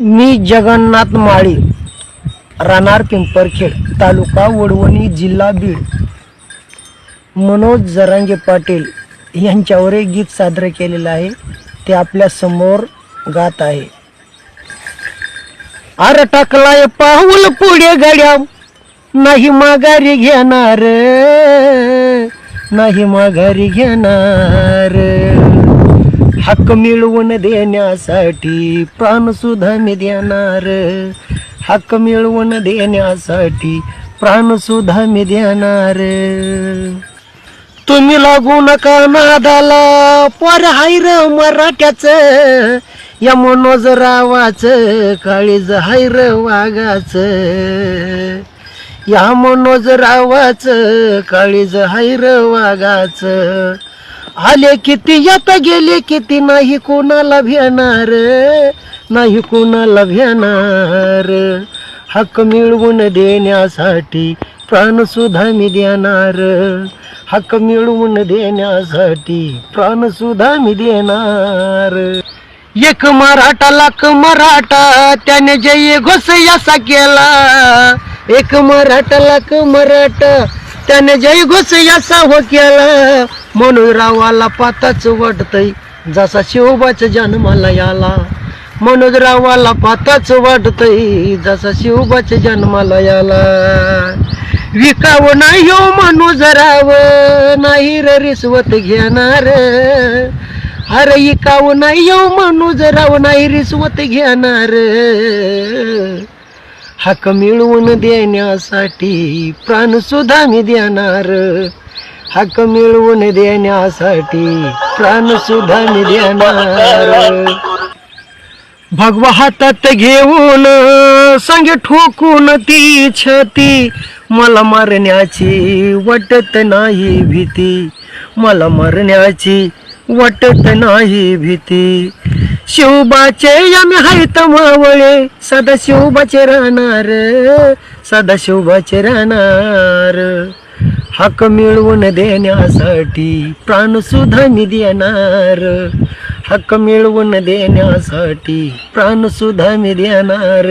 मी जगन्नाथ माळी राहणार पिंपरखेड तालुका वडवणी जिल्हा बीड. मनोज जरांगे पाटील यांच्यावर एक गीत सादर केलेलं आहे. ते आपल्यासमोर गात आहे. अर टाकलाय पाऊल पुढे गड्या नाही माघारी घेणार नाही माघारी घेणार. हक्क मिळवून देण्यासाठी प्राण सुद्धा मी देणार. हक्क मिळवून देण्यासाठी प्राण सुद्धा मी देणार. तुम्ही लागू नका नादाला पर हायर मराठ्याच. या मनोज रावाच काळीज हायर वाघाच. या मनोज रावाच काळीज हायर वागाच आले किती येत गेले किती नाही कोणाला भेणार नाही कोणाला भेणार. हक्क मिळवून देण्यासाठी प्राण सुद्धा मी देणार. हक्क मिळवून देण्यासाठी प्राण सुद्धा मी देणार. एक मराठा लाख मराठा त्याने जय घोस असा केला. एक मराठा लाख मराठा त्याने जय घोस असा हो केला. म्हणून रावाला पाताच वाटतय. जसा शिवबाच्या जन्माला याला मनोज रावाला पाताच वाटतय. जसा शिवबाच्या जन्माला याला विकाव नाही हो मनोज राव नाही र रिसवत घेणार. अरे इकाव नाही हो मनोज राव नाही रिसवत घेणार. हक मिळवून देण्यासाठी प्राण सुद्धा मी देणार. हक्क मिळवून देण्यासाठी प्राण सुद्धा मी देणार. भगवा हातात घेऊन संगे ठोकून ती छती. मला मरण्याची वाटत नाही भीती. मला मरण्याची वाटत नाही भीती. शिवबाचे आम्ही हायत मावळे सदा शिवबाचे राहणार सदा शिवबाचे राहणार. हक्क मिळवून देण्यासाठी प्राण सुद्धा मी देणार. हक्क मिळवून देण्यासाठी प्राण सुद्धा मी देणार.